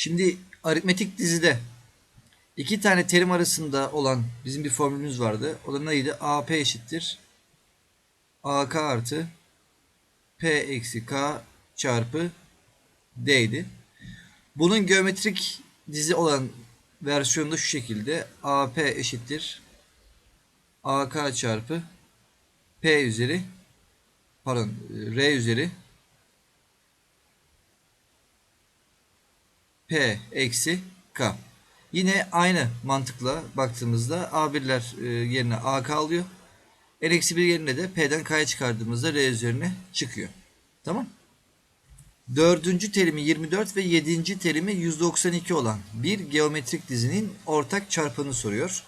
Şimdi aritmetik dizide iki tane terim arasında olan bizim bir formülümüz vardı. O da neydi? AP eşittir. AK artı P eksi K çarpı D'ydi. Bunun geometrik dizi olan versiyonu da şu şekilde. AP eşittir. AK çarpı P üzeri pardon R üzeri P eksi K. Yine aynı mantıkla baktığımızda A1'ler e, yerine AK alıyor. N eksi 1 yerine de P'den K'ya çıkardığımızda R üzerine çıkıyor. Tamam. Dördüncü terimi 24 ve yedinci terimi 192 olan bir geometrik dizinin ortak çarpanı soruyor.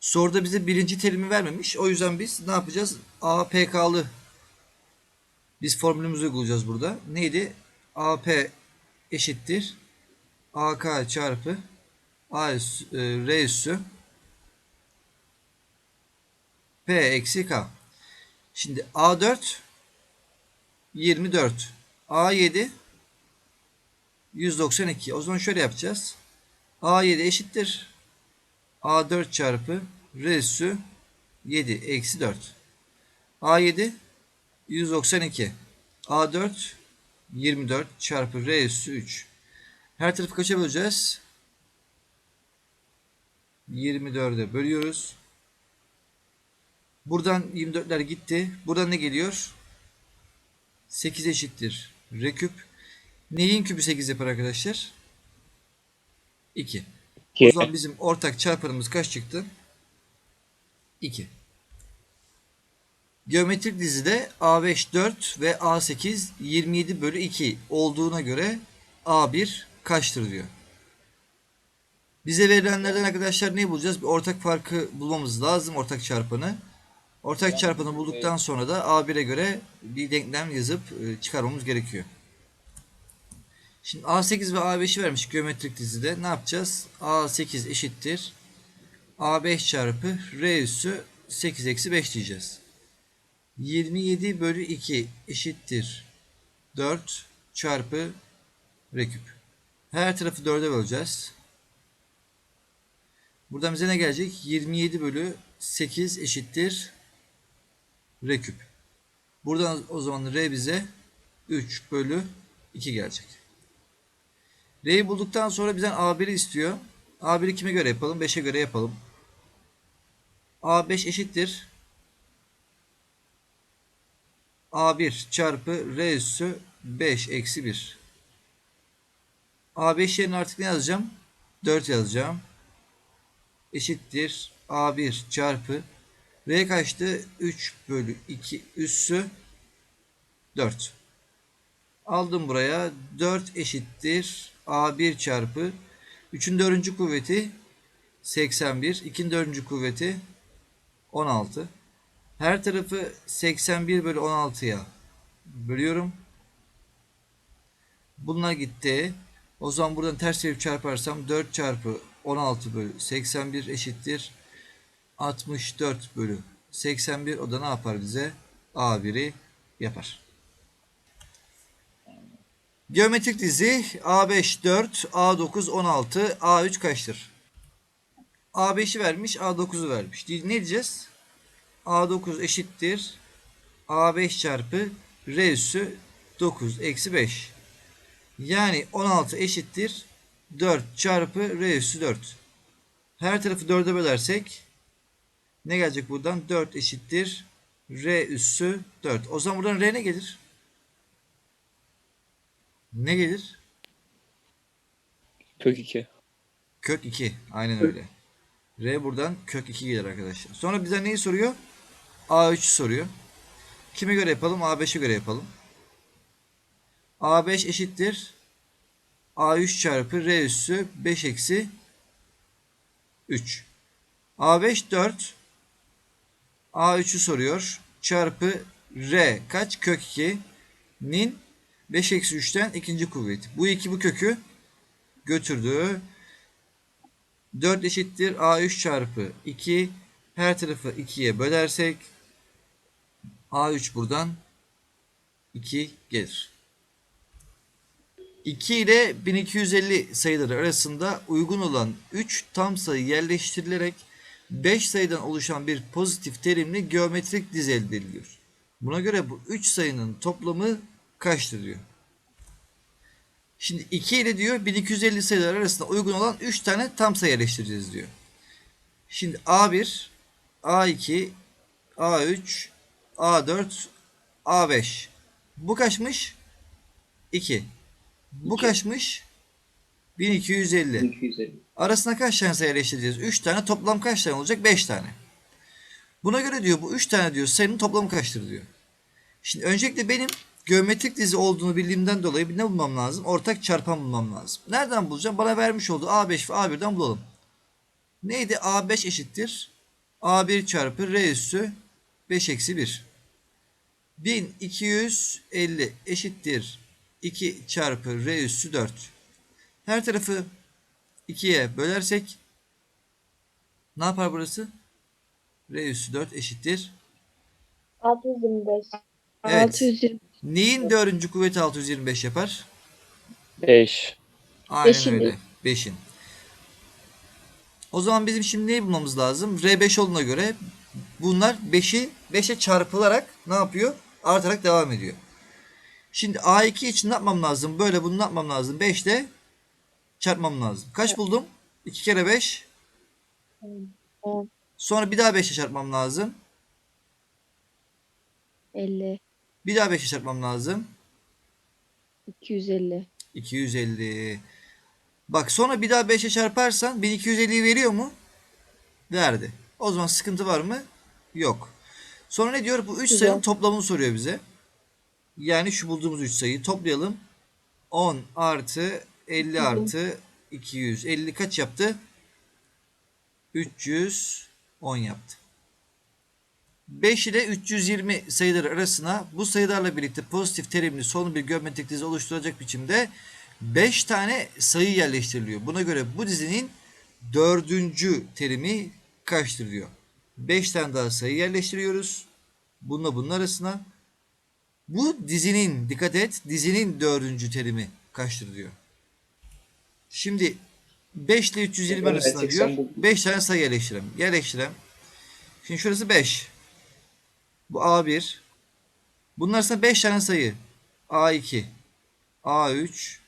Soruda bize birinci terimi vermemiş. O yüzden biz ne yapacağız? APK'lı biz formülümüzü uygulayacağız burada. Neydi? AP eşittir. AK çarpı A üssü, e, R üssü P eksi K. Şimdi A4 24 A7 192. O zaman şöyle yapacağız. A7 eşittir. A4 çarpı R üssü 7 eksi 4. A7 192. A4 24 çarpı R üssü 3. Her tarafı kaça böleceğiz? 24'e bölüyoruz. Buradan 24'ler gitti. Buradan ne geliyor? 8 eşittir. R küp. Neyin küpü 8 yapar arkadaşlar? 2. O zaman bizim ortak çarpanımız kaç çıktı? 2. Geometrik dizide A5 4 ve A8 27 bölü 2 olduğuna göre A1 kaçtır diyor. Bize verilenlerden arkadaşlar ne bulacağız? Bir ortak farkı bulmamız lazım. Ortak çarpanı. Ortak çarpanı bulduktan sonra da A1'e göre bir denklem yazıp e, çıkarmamız gerekiyor. Şimdi A8 ve A5'i vermiş geometrik dizide. Ne yapacağız? A8 eşittir. A5 çarpı R üssü 8 eksi 5 diyeceğiz. 27 bölü 2 eşittir. 4 çarpı R küp. Her tarafı 4'e böleceğiz. Buradan bize ne gelecek? 27 bölü 8 eşittir. R küp. Buradan o zaman R bize 3 bölü 2 gelecek. R'yi bulduktan sonra bizden A1'i istiyor. A1'i kime göre yapalım? 5'e göre yapalım. A5 eşittir. A1 çarpı R üssü 5 eksi 1. A5 yerine artık ne yazacağım? 4 yazacağım. Eşittir. A1 çarpı R kaçtı? 3 bölü 2 üssü 4. Aldım buraya. 4 eşittir. A1 çarpı 3'ün 4. kuvveti 81. 2'nin 4. kuvveti 16. Her tarafı 81 bölü 16'ya bölüyorum. Bunlar gitti. O zaman buradan ters çevirip çarparsam 4 çarpı 16 bölü 81 eşittir. 64 bölü 81 o da ne yapar bize? A1'i yapar. Geometrik dizi A5 4, A9 16, A3 kaçtır? A5'i vermiş, A9'u vermiş. Ne diyeceğiz? A9 eşittir. A5 çarpı R üssü 9 eksi 5. Yani 16 eşittir. 4 çarpı R üssü 4. Her tarafı 4'e bölersek ne gelecek buradan? 4 eşittir. R üssü 4. O zaman buradan R ne gelir? Ne gelir? Kök 2. Kök 2. Aynen öyle. R buradan kök 2 gelir arkadaşlar. Sonra bize neyi soruyor? A3 soruyor. Kime göre yapalım? A5'e göre yapalım. A5 eşittir. A3 çarpı R üssü 5 eksi 3. A5 4. A3'ü soruyor. Çarpı R kaç? Kök 2'nin 5 eksi 3'ten ikinci kuvveti. Bu iki bu kökü götürdü. 4 eşittir A3 çarpı 2. Her tarafı 2'ye bölersek A3 buradan 2 gelir. 2 ile 1250 sayıları arasında uygun olan 3 tam sayı yerleştirilerek 5 sayıdan oluşan bir pozitif terimli geometrik dizi elde ediliyor. Buna göre bu 3 sayının toplamı kaçtır diyor. Şimdi 2 ile diyor 1250 sayılar arasında uygun olan 3 tane tam sayı yerleştireceğiz diyor. Şimdi A1, A2, A3, A4, A5. Bu kaçmış? 2. Bu İki. kaçmış? 1250. 250. Arasına kaç tane sayı yerleştireceğiz? 3 tane. Toplam kaç tane olacak? 5 tane. Buna göre diyor bu 3 tane diyor sayının toplamı kaçtır diyor. Şimdi öncelikle benim geometrik dizi olduğunu bildiğimden dolayı bir ne bulmam lazım? Ortak çarpan bulmam lazım. Nereden bulacağım? Bana vermiş olduğu A5 ve A1'den bulalım. Neydi? A5 eşittir. A1 çarpı R üssü 5 eksi 1. 1250 eşittir. 2 çarpı R üssü 4. Her tarafı 2'ye bölersek ne yapar burası? R üssü 4 eşittir. 625. Evet. 620. Neyin dördüncü kuvveti 625 yapar? 5. Aynen Beşin öyle. değil. 5'in. O zaman bizim şimdi neyi bulmamız lazım? R5 olduğuna göre bunlar 5'i 5'e çarpılarak ne yapıyor? Artarak devam ediyor. Şimdi A2 için ne yapmam lazım? Böyle bunu ne yapmam lazım? 5 ile çarpmam lazım. Kaç buldum? 2 kere 5. On. Sonra bir daha 5'e çarpmam lazım. 50. Bir daha 5'e çarpmam lazım. 250. 250. Bak sonra bir daha 5'e çarparsan 1250'yi veriyor mu? Verdi. O zaman sıkıntı var mı? Yok. Sonra ne diyor? Bu 3 Güzel. sayının toplamını soruyor bize. Yani şu bulduğumuz 3 sayıyı toplayalım. 10 artı 50 artı 200. 50 kaç yaptı? 310 yaptı. 5 ile 320 sayıları arasına bu sayılarla birlikte pozitif terimli son bir geometrik dizi oluşturacak biçimde 5 tane sayı yerleştiriliyor. Buna göre bu dizinin dördüncü terimi kaçtır diyor. 5 tane daha sayı yerleştiriyoruz. Bununla bunun arasına. Bu dizinin, dikkat et, dizinin dördüncü terimi kaçtır diyor. Şimdi 5 ile 320 Evet, arasında 80 diyor. buldum. 5 tane sayı yerleştirelim. Yerleştirelim. Şimdi şurası 5. Bu A1. Bunun arasında 5 tane sayı. A2, A3,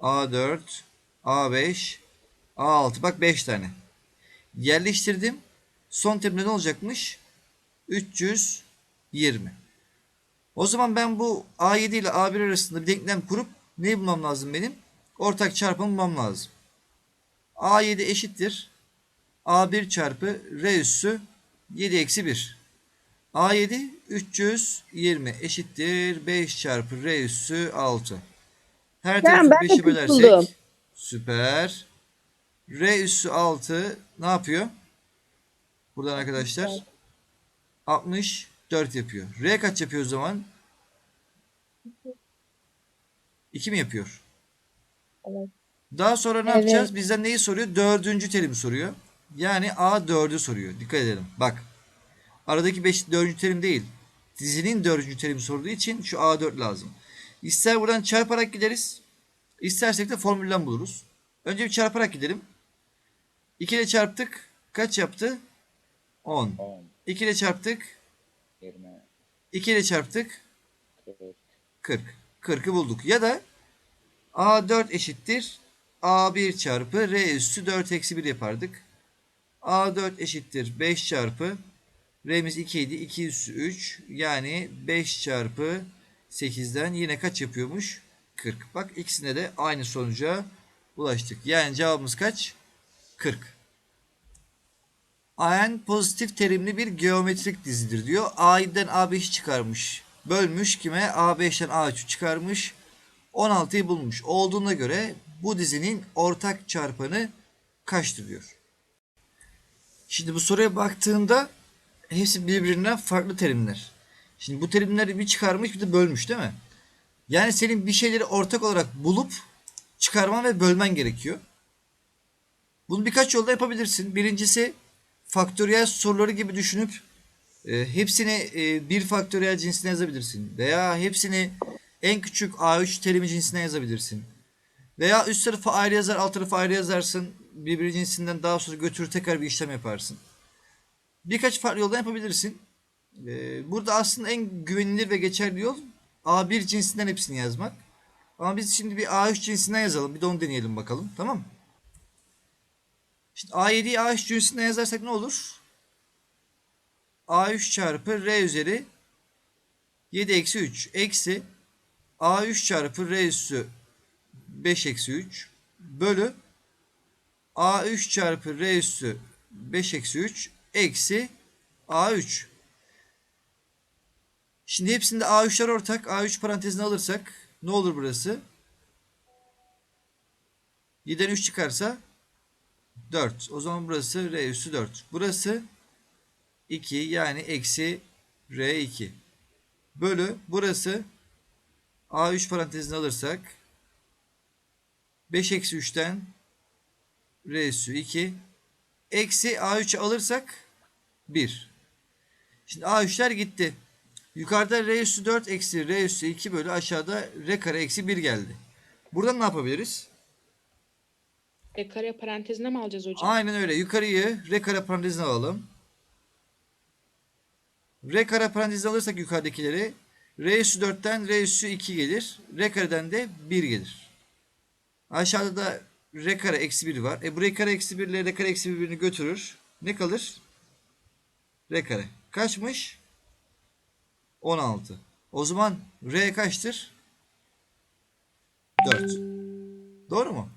A4, A5, A6. Bak 5 tane. Yerleştirdim. Son terimde ne olacakmış? 320. O zaman ben bu A7 ile A1 arasında bir denklem kurup neyi bulmam lazım benim? Ortak çarpımı bulmam lazım. A7 eşittir. A1 çarpı R üssü 7 eksi 1. A7 320 eşittir 5 çarpı R üssü 6. Her tarafı ben de 5'e bölersek süper. R üssü 6 ne yapıyor? Buradan arkadaşlar 64 yapıyor. R kaç yapıyor o zaman? 2 mi yapıyor? Evet. Daha sonra ne Evet. yapacağız? Bizden neyi soruyor? Dördüncü terimi soruyor. Yani A4'ü soruyor. Dikkat edelim. Bak. Aradaki 5 dördüncü terim değil. Dizinin dördüncü terimi sorduğu için şu A4 lazım. İster buradan çarparak gideriz. İstersek de formülden buluruz. Önce bir çarparak gidelim. 2 ile çarptık. Kaç yaptı? 10. 10. 2 ile çarptık. 20. 2 ile çarptık. 40. 40. 40'ı bulduk. Ya da A4 eşittir A1 çarpı R üssü 4 eksi 1 yapardık. A4 eşittir 5 çarpı R'miz 2 idi. 2 üssü 3 yani 5 çarpı 8'den yine kaç yapıyormuş? 40. Bak ikisine de aynı sonuca ulaştık. Yani cevabımız kaç? 40. AN pozitif terimli bir geometrik dizidir diyor. A'den A5'i çıkarmış. Bölmüş kime? A5'ten A3'ü çıkarmış. 16'yı bulmuş. Olduğuna göre bu dizinin ortak çarpanı kaçtır diyor. Şimdi bu soruya baktığında hepsi birbirinden farklı terimler. Şimdi bu terimleri bir çıkarmış bir de bölmüş değil mi? Yani senin bir şeyleri ortak olarak bulup çıkarman ve bölmen gerekiyor. Bunu birkaç yolda yapabilirsin. Birincisi faktöriyel soruları gibi düşünüp e, hepsini e, bir faktöriyel cinsine yazabilirsin. Veya hepsini en küçük A3 terimi cinsine yazabilirsin. Veya üst tarafı ayrı yazar, alt tarafı ayrı yazarsın. Birbiri cinsinden daha sonra götürür tekrar bir işlem yaparsın. Birkaç farklı yoldan yapabilirsin. Ee, burada aslında en güvenilir ve geçerli yol A1 cinsinden hepsini yazmak. Ama biz şimdi bir A3 cinsinden yazalım. Bir de onu deneyelim bakalım. Tamam mı? Şimdi A7'yi A3 cinsinden yazarsak ne olur? A3 çarpı R üzeri 7 eksi 3 eksi A3 çarpı R üssü 5 eksi 3 bölü A3 çarpı R üssü 5 eksi 3 eksi A3. Şimdi hepsinde A3'ler ortak. A3 parantezine alırsak ne olur burası? 7'den 3 çıkarsa 4. O zaman burası R üssü 4. Burası 2 yani eksi R2. Bölü burası A3 parantezine alırsak 5 eksi 3'ten R üssü 2 eksi A3'ü alırsak 1. Şimdi A3'ler gitti. Yukarıda R üssü 4 eksi R üssü 2 bölü aşağıda R kare eksi 1 geldi. Buradan ne yapabiliriz? E kare parantezine mi alacağız hocam? Aynen öyle. Yukarıyı R kare parantezine alalım. R kare parantezine alırsak yukarıdakileri R üssü 4'ten R üssü 2 gelir. R kareden de 1 gelir. Aşağıda da R kare eksi 1 var. E bu R kare eksi 1 ile R kare eksi 1'birini götürür. Ne kalır? R kare. Kaçmış? 16. O zaman R kaçtır? 4. Doğru mu?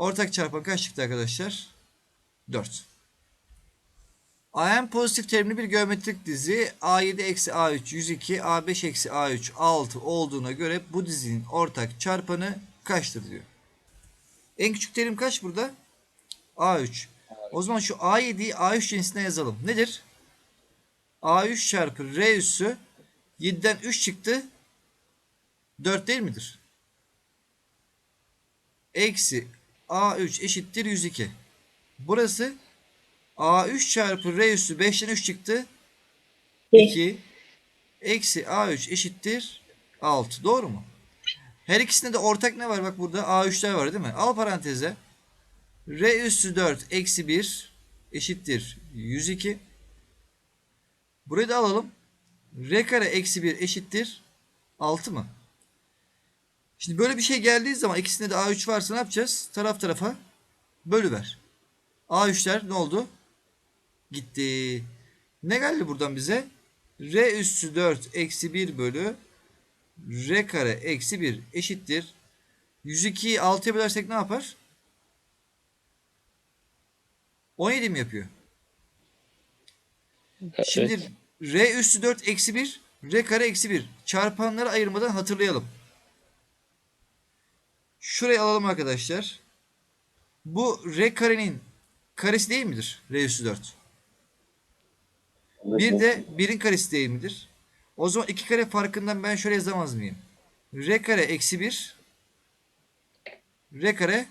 Ortak çarpan kaç çıktı arkadaşlar? 4. AM pozitif terimli bir geometrik dizi A7 eksi A3 102 A5 eksi A3 6 olduğuna göre bu dizinin ortak çarpanı kaçtır diyor. En küçük terim kaç burada? A3. O zaman şu A7'yi A3 cinsine yazalım. Nedir? A3 çarpı R üssü 7'den 3 çıktı. 4 değil midir? Eksi A3 eşittir 102. Burası A3 çarpı R üssü 5'ten 3 çıktı. 2. Eksi A3 eşittir 6. Doğru mu? Her ikisinde de ortak ne var? Bak burada A3'ler var değil mi? Al paranteze. R üssü 4 eksi 1 eşittir 102. Burayı da alalım. R kare eksi 1 eşittir 6 mı? Şimdi böyle bir şey geldiği zaman ikisinde de A3 varsa ne yapacağız? Taraf tarafa bölüver. A3'ler ne oldu? Gitti. Ne geldi buradan bize? R üssü 4 eksi 1 bölü R kare eksi 1 eşittir. 102'yi 6'ya bölersek ne yapar? 17 mi yapıyor? Şimdi Evet. R üssü 4 eksi 1 R kare eksi 1 çarpanları ayırmadan hatırlayalım. Şurayı alalım arkadaşlar. Bu R karenin karesi değil midir? R üssü 4. Bir de 1'in karesi değil midir? O zaman iki kare farkından ben şöyle yazamaz mıyım? R kare eksi 1 R kare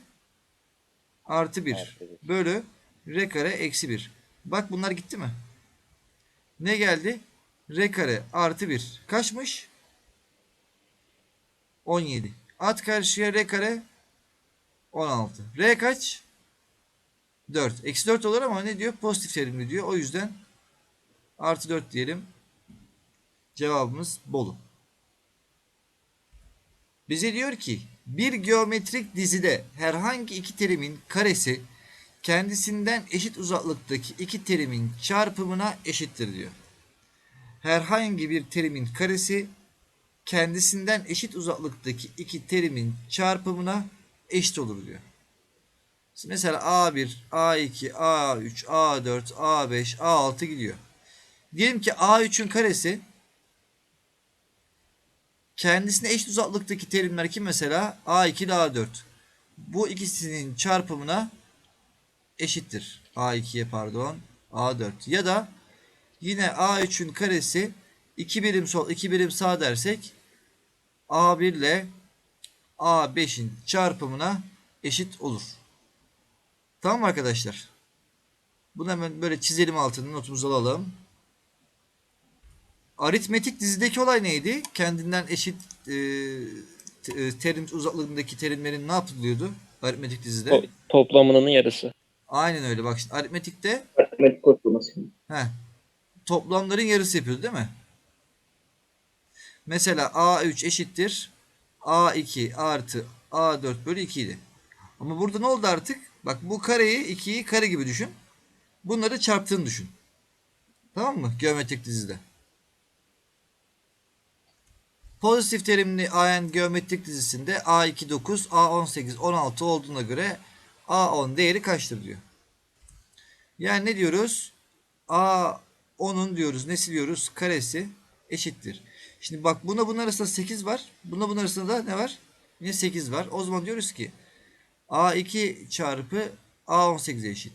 artı 1 Artı bir. bölü R kare eksi 1. Bak bunlar gitti mi? Ne geldi? R kare artı 1. Kaçmış? 17. At karşıya R kare 16. R kaç? 4. Eksi 4 olur ama ne diyor? Pozitif terimli diyor. O yüzden artı 4 diyelim. Cevabımız Bolu. Bize diyor ki bir geometrik dizide herhangi iki terimin karesi kendisinden eşit uzaklıktaki iki terimin çarpımına eşittir diyor. Herhangi bir terimin karesi kendisinden eşit uzaklıktaki iki terimin çarpımına eşit olur diyor. Mesela A1, A2, A3, A4, A5, A6 gidiyor. Diyelim ki A3'ün karesi kendisine eşit uzaklıktaki terimler kim mesela? A2 ile A4. Bu ikisinin çarpımına eşittir. A2'ye pardon. A4. Ya da yine A3'ün karesi 2 birim sol 2 birim sağ dersek A1 ile A5'in çarpımına eşit olur. Tamam mı arkadaşlar? Bunu hemen böyle çizelim altını notumuzu alalım. Aritmetik dizideki olay neydi? Kendinden eşit e, e, terim uzaklığındaki terimlerin ne yapılıyordu aritmetik dizide? To- toplamının yarısı. Aynen öyle. Bak şimdi aritmetikte Aritmetik ortalaması. heh, toplamların yarısı yapıyordu değil mi? Mesela A3 eşittir A2 artı A4 bölü 2 idi. Ama burada ne oldu artık? Bak bu kareyi 2'yi kare gibi düşün. Bunları çarptığını düşün. Tamam mı? Geometrik dizide. Pozitif terimli AN geometrik dizisinde A2 9, A18 16 olduğuna göre A10 değeri kaçtır diyor. Yani ne diyoruz? A10'un diyoruz, nesi diyoruz? Karesi eşittir. Şimdi bak buna bunun arasında 8 var. Buna bunun arasında da ne var? Yine 8 var. O zaman diyoruz ki A2 çarpı A18 eşit.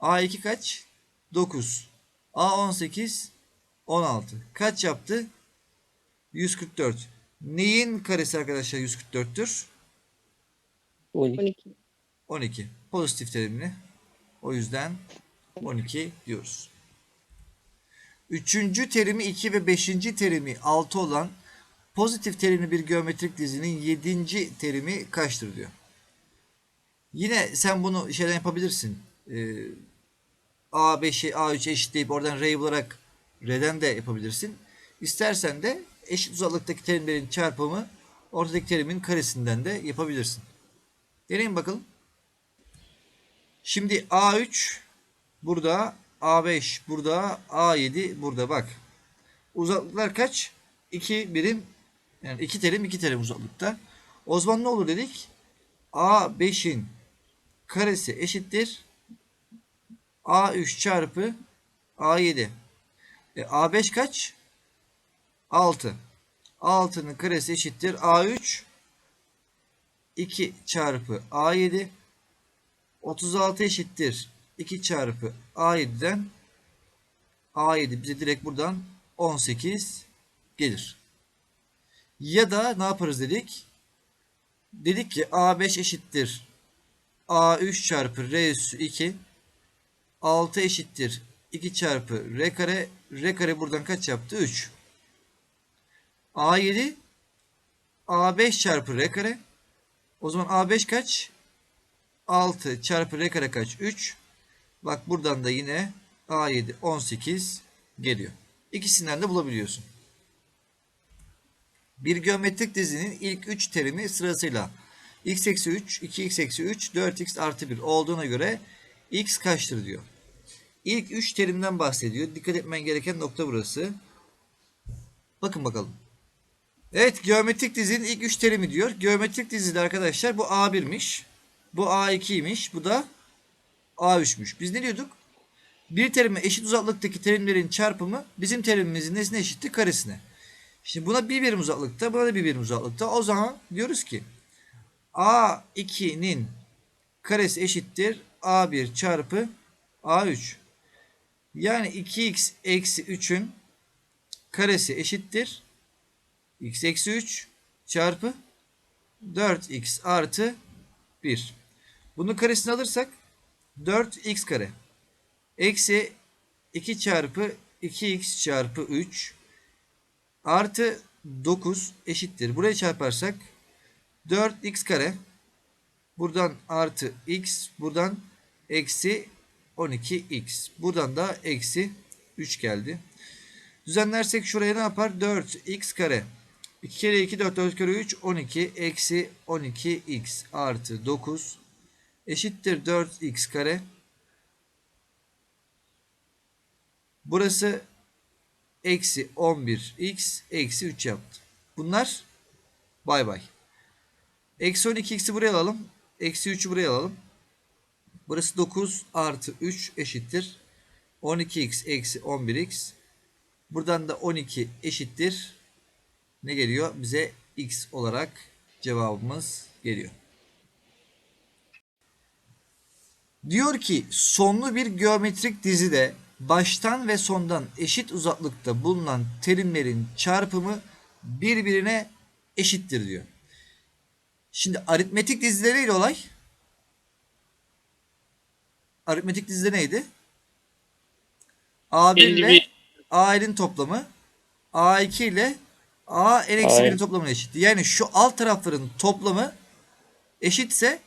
A2 kaç? 9. A18 16. Kaç yaptı? 144. Neyin karesi arkadaşlar 144'tür? 12. 12. 12. Pozitif terimli. O yüzden 12 diyoruz. Üçüncü terimi 2 ve beşinci terimi 6 olan pozitif terimli bir geometrik dizinin yedinci terimi kaçtır diyor. Yine sen bunu şeyden yapabilirsin. Ee, A5'i A3 eşitleyip oradan R bularak R'den de yapabilirsin. İstersen de eşit uzaklıktaki terimlerin çarpımı ortadaki terimin karesinden de yapabilirsin. Deneyin bakalım. Şimdi A3 burada, A5 burada, A7 burada bak. Uzaklıklar kaç? 2 birim yani 2 terim 2 terim uzaklıkta. O zaman ne olur dedik? A5'in karesi eşittir A3 çarpı A7. E, A5 kaç? 6. 6'nın karesi eşittir A3 2 çarpı A7 36 eşittir 2 çarpı A7'den A7 bize direkt buradan 18 gelir. Ya da ne yaparız dedik? Dedik ki A5 eşittir A3 çarpı R üssü 2 6 eşittir 2 çarpı R kare R kare buradan kaç yaptı? 3 A7 A5 çarpı R kare o zaman A5 kaç? 6 çarpı R kare kaç? 3. Bak buradan da yine A7 18 geliyor. İkisinden de bulabiliyorsun. Bir geometrik dizinin ilk 3 terimi sırasıyla x eksi 3, 2x eksi 3, 4x artı 1 olduğuna göre x kaçtır diyor. İlk 3 terimden bahsediyor. Dikkat etmen gereken nokta burası. Bakın bakalım. Evet geometrik dizinin ilk 3 terimi diyor. Geometrik dizide arkadaşlar bu A1'miş. Bu A2'ymiş. Bu da A3'müş. Biz ne diyorduk? Bir terime eşit uzaklıktaki terimlerin çarpımı bizim terimimizin nesine eşitti? Karesine. Şimdi buna bir birim uzaklıkta, buna da bir birim uzaklıkta. O zaman diyoruz ki A2'nin karesi eşittir A1 çarpı A3. Yani 2x eksi 3'ün karesi eşittir x eksi 3 çarpı 4x artı 1. Bunun karesini alırsak 4x kare. Eksi 2 çarpı 2x çarpı 3 artı 9 eşittir. Buraya çarparsak 4x kare. Buradan artı x. Buradan eksi 12x. Buradan da eksi 3 geldi. Düzenlersek şuraya ne yapar? 4x kare. 2 kere 2 4 4 kere 3 12 eksi 12x artı 9 eşittir 4x kare. Burası eksi 11x eksi 3 yaptı. Bunlar bay bay. Eksi 12x'i buraya alalım. Eksi 3'ü buraya alalım. Burası 9 artı 3 eşittir. 12x eksi 11x. Buradan da 12 eşittir. Ne geliyor? Bize x olarak cevabımız geliyor. Diyor ki sonlu bir geometrik dizide baştan ve sondan eşit uzaklıkta bulunan terimlerin çarpımı birbirine eşittir diyor. Şimdi aritmetik dizide neydi olay? Aritmetik dizide neydi? A1 ile 51. A1'in toplamı A2 ile A n eksi Aynen. 1'in toplamına eşit. Yani şu alt tarafların toplamı eşitse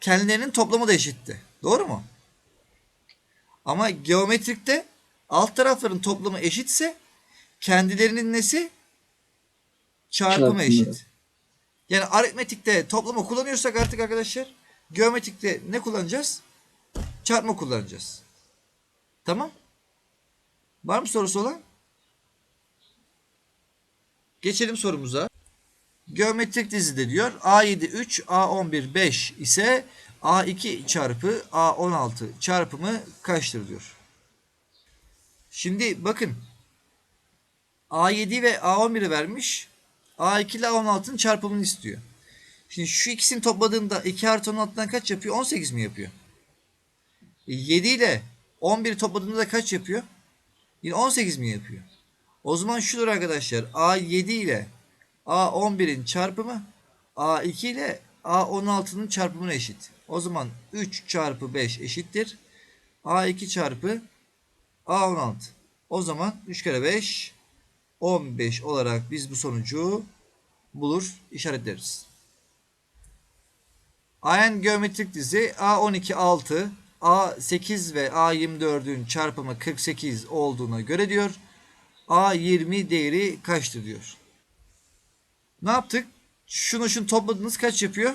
kendilerinin toplamı da eşitti. Doğru mu? Ama geometrikte alt tarafların toplamı eşitse kendilerinin nesi? Çarpımı Çarpımı. eşit. Yani aritmetikte toplama kullanıyorsak artık arkadaşlar geometrikte ne kullanacağız? Çarpma kullanacağız. Tamam? Var mı sorusu olan? Geçelim sorumuza. Geometrik dizide diyor A7 3 A11 5 ise A2 çarpı A16 çarpımı kaçtır diyor. Şimdi bakın A7 ve A11'i vermiş. A2 ile A16'nın çarpımını istiyor. Şimdi şu ikisini topladığında 2 artı 16'dan kaç yapıyor? 18 mi yapıyor? E, 7 ile 11'i topladığında da kaç yapıyor? Yine 18 mi yapıyor? O zaman şudur arkadaşlar. A7 ile A11'in çarpımı A2 ile A16'nın çarpımına eşit. O zaman 3 çarpı 5 eşittir. A2 çarpı A16. O zaman 3 kere 5 15 olarak biz bu sonucu bulur işaretleriz. AN geometrik dizi A12 6 A8 ve A24'ün çarpımı 48 olduğuna göre diyor. A20 değeri kaçtır diyor. Ne yaptık? Şunu şunu topladınız kaç yapıyor?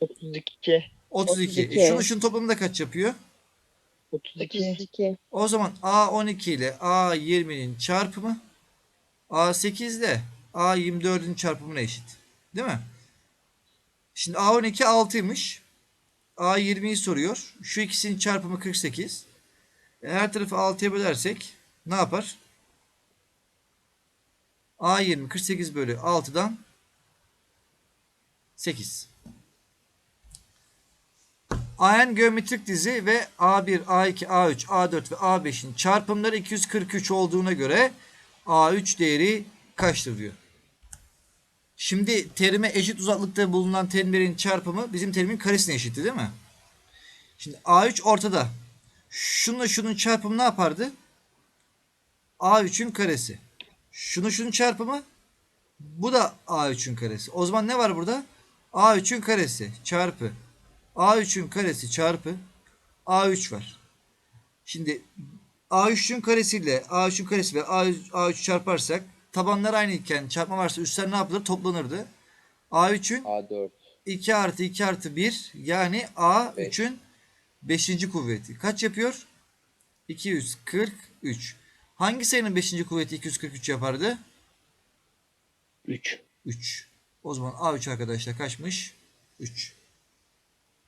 32. 32. E 32. şunu şunu toplamında da kaç yapıyor? 32. 32. O zaman A12 ile A20'nin çarpımı A8 ile A24'ün çarpımına eşit. Değil mi? Şimdi A12 6'ymış. A20'yi soruyor. Şu ikisinin çarpımı 48. E, Her tarafı 6'ya bölersek ne yapar? A20 48 bölü 6'dan 8. AN geometrik dizi ve A1, A2, A3, A4 ve A5'in çarpımları 243 olduğuna göre A3 değeri kaçtır diyor. Şimdi terime eşit uzaklıkta bulunan terimlerin çarpımı bizim terimin karesine eşitti değil mi? Şimdi A3 ortada. Şununla şunun çarpımı ne yapardı? A3'ün karesi. Şunu şunun çarpımı bu da A3'ün karesi. O zaman ne var burada? A3'ün karesi çarpı A3'ün karesi çarpı A3 var. Şimdi A3'ün karesiyle A3'ün karesi ve A3, A3 çarparsak tabanlar aynı iken çarpma varsa üstler ne yapılır? Toplanırdı. A3'ün A4. 2 artı 2 artı 1 yani A3'ün 5. kuvveti. Kaç yapıyor? 243. Hangi sayının 5. kuvveti 243 yapardı? 3. 3. O zaman A3 arkadaşlar kaçmış? 3.